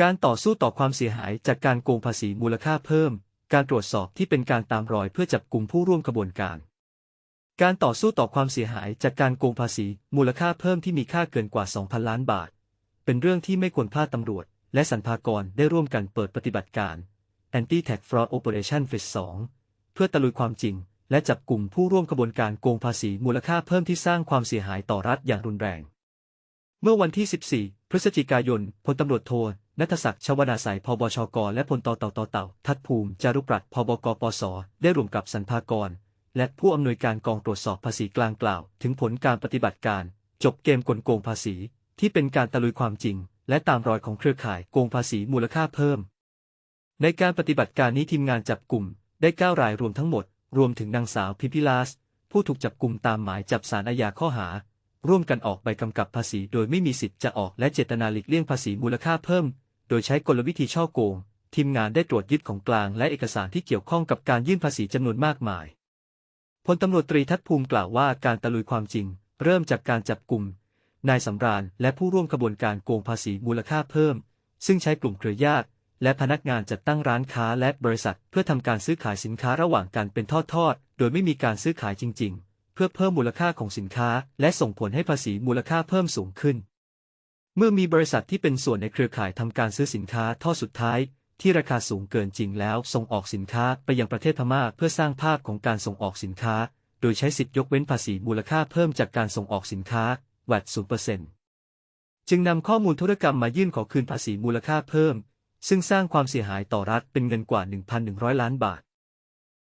การต่อสู้ต่อความเสียหายจากการโกงภาษีมูลค่าเพิ่ม การตรวจสอบที่เป็นการตามรอยเพื่อจับกลุ่มผู้ร่วมกระบวนการ การต่อสู้ต่อความเสียหายจากการโกงภาษีมูลค่าเพิ่มที่มีค่าเกินกว่า 2,000 ล้านบาท เป็นเรื่องที่ไม่ควรพลาดตำรวจ และสรรพากรได้ร่วมกันเปิดปฏิบัติการ Anti-Tax Fraud Operation Phase 2 เพื่อตะลุยความจริง และจับกลุ่มผู้ร่วมกระบวนการโกงภาษีมูลค่าเพิ่มที่สร้างความเสียหายต่อรัฐอย่างรุนแรง เมื่อวันที่ 14 พฤศจิกายน พลตำรวจโท นัทศักดิ์ชวนาสัยพบชก และพลตเต่าต่อเต่า ทัดภูมิ จารุปรัตพบกปส ได้ร่วมกับสรรพากร และผู้อำนวยการกองตรวจสอบภาษีกลางกล่าว ถึงผลการปฏิบัติการ จบเกมกลโกงภาษี ที่เป็นการตะลุยความจริง และตามรอยของเครือข่ายโกงภาษีมูลค่าเพิ่ม ในการปฏิบัติการนี้ทีมงานจับกลุ่ม ได้เก้ารายรวมทั้งหมด รวมถึงนางสาวพิพิลาส ผู้ถูกจับกลุ่มตามหมายจับสารอาญาข้อหา ร่วมกันออกใบกำกับภาษี โดยไม่มีสิทธิ์จะออกและเจตนาหลีกเลี่ยงภาษีมูลค่าเพิ่ม ดยใช้กลวิธีช่อโกง ทีมงานได้ตรวจยึดของกลางและเอกสารที่เกี่ยวข้องกับการยื่นภาษีจำนวนมากมาย พลตำรวจตรีทัดภูมิกล่าวว่าการตะลุยความจริง เริ่มจากการจับกลุ่มนายสำราญและผู้ร่วมขบวนการโกงภาษีมูลค่าเพิ่ม ซึ่งใช้กลุ่มเครือญาติและพนักงานจัดตั้งร้านค้าและบริษัท เพื่อทำการซื้อขายสินค้าระหว่างกันเป็นทอดๆ โดยไม่มีการซื้อขายจริง ๆ เพื่อเพิ่มมูลค่าของสินค้า และส่งผลให้ภาษีมูลค่าเพิ่มสูงขึ้น เมื่อมีบริษัทที่เป็นส่วนในเครือข่ายทำการซื้อสินค้าท่อสุดท้าย ที่ราคาสูงเกินจริงแล้วส่งออกสินค้าไปยังประเทศพม่าเพื่อสร้างภาพของการส่งออกสินค้า โดยใช้สิทธิยกเว้นภาษีมูลค่าเพิ่มจากการส่งออกสินค้า VAT 0%จึงนำข้อมูลธุรกรรมมายื่นขอคืนภาษีมูลค่าเพิ่ม ซึ่งสร้างความเสียหายต่อรัฐเป็นเงินกว่า 1,100 ล้านบาท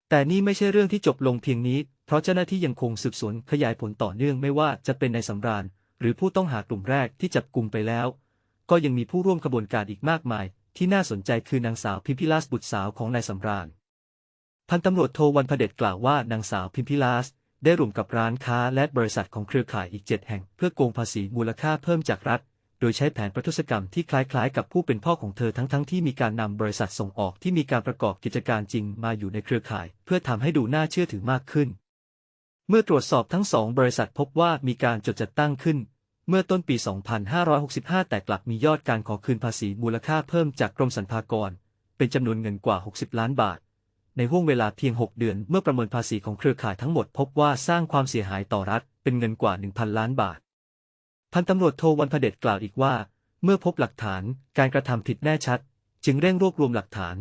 แต่นี่ไม่ใช่เรื่องที่จบลงเพียงนี้ เพราะเจ้าหน้าที่ยังคงสืบสวนขยายผลต่อเนื่องไม่ว่าจะเป็นในสำราญ หรือผู้ต้องหากลุ่มแรกที่จับกลุ่มไปแล้ว ก็ยังมีผู้ร่วมกระบวนการอีกมากมาย ที่น่าสนใจคือนางสาวพิมพิลาสบุตรสาวของนายสำราญ พันตำรวจโทวันพเดชกล่าวว่านางสาวพิมพิลาสได้ร่วมกับร้านค้าและบริษัทของเครือข่ายอีก7แห่ง เพื่อโกงภาษีมูลค่าเพิ่มจากรัฐ โดยใช้แผนประทุษกรรมที่คล้ายๆ กับผู้เป็นพ่อของเธอทั้งๆทที่มีการนำบริษัทส่งออกที่มีการประกอบกิจการจริงมาอยู่ในเครือข่าย เพื่อทำให้ดูน่าเชื่อถือมากขึ้น เมื่อตรวจสอบทั้งสองบริษัทพบว่ามีการจดจัดตั้งขึ้น เมื่อต้นปี 2565 แต่กลับมียอดการขอคืนภาษีมูลค่าเพิ่มจากกรมสรรพากร เป็นจำนวนเงินกว่า 60 ล้านบาท ในห่วงเวลาเพียง 6 เดือนเมื่อประเมินภาษีของเครือข่ายทั้งหมดพบว่าสร้างความเสียหายต่อรัฐ เป็นเงินกว่า 1,000 ล้านบาท พันตำรวจโทวันพเดชกล่าวอีกว่า เมื่อพบหลักฐานการกระทำผิดแน่ชัด จึงเร่งรวบรวมหลักฐาน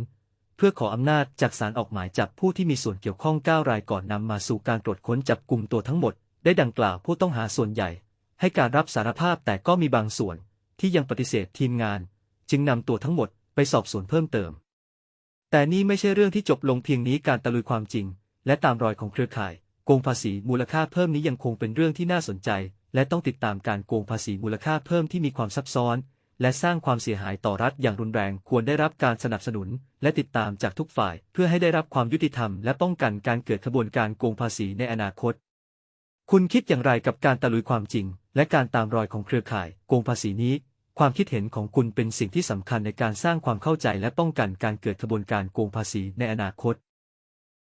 เพื่อขออำนาจจากศาลออกหมายจับผู้ที่มีส่วนเกี่ยวข้อง 9 รายก่อนนำมาสู่การตรวจค้นจับกลุ่มตัวทั้งหมด ได้ดังกล่าวผู้ต้องหาส่วนใหญ่ ให้การรับสารภาพแต่ก็มีบางส่วนที่ยังปฏิเสธทีมงาน จึงนำตัวทั้งหมดไปสอบสวนเพิ่มเติม แต่นี่ไม่ใช่เรื่องที่จบลงเพียงนี้การตะลุยความจริง และตามรอยของเครือข่าย โกงภาษีมูลค่าเพิ่มนี้ยังคงเป็นเรื่องที่น่าสนใจ และต้องติดตามการโกงภาษีมูลค่าเพิ่มที่มีความซับซ้อน และสร้างความเสียหายต่อรัฐอย่างรุนแรงควรได้รับการสนับสนุน และติดตามจากทุกฝ่าย เพื่อให้ได้รับความยุติธรรมและป้องกันการเกิดขบวนการโกงภาษีในอนาคต คุณคิดอย่างไรกับการตะลุยความจริง และการตามรอยของเครือข่ายโกงภาษีนี้ ความคิดเห็นของคุณเป็นสิ่งที่สำคัญในการสร้างความเข้าใจและป้องกันการเกิดขบวนการโกงภาษีในอนาคต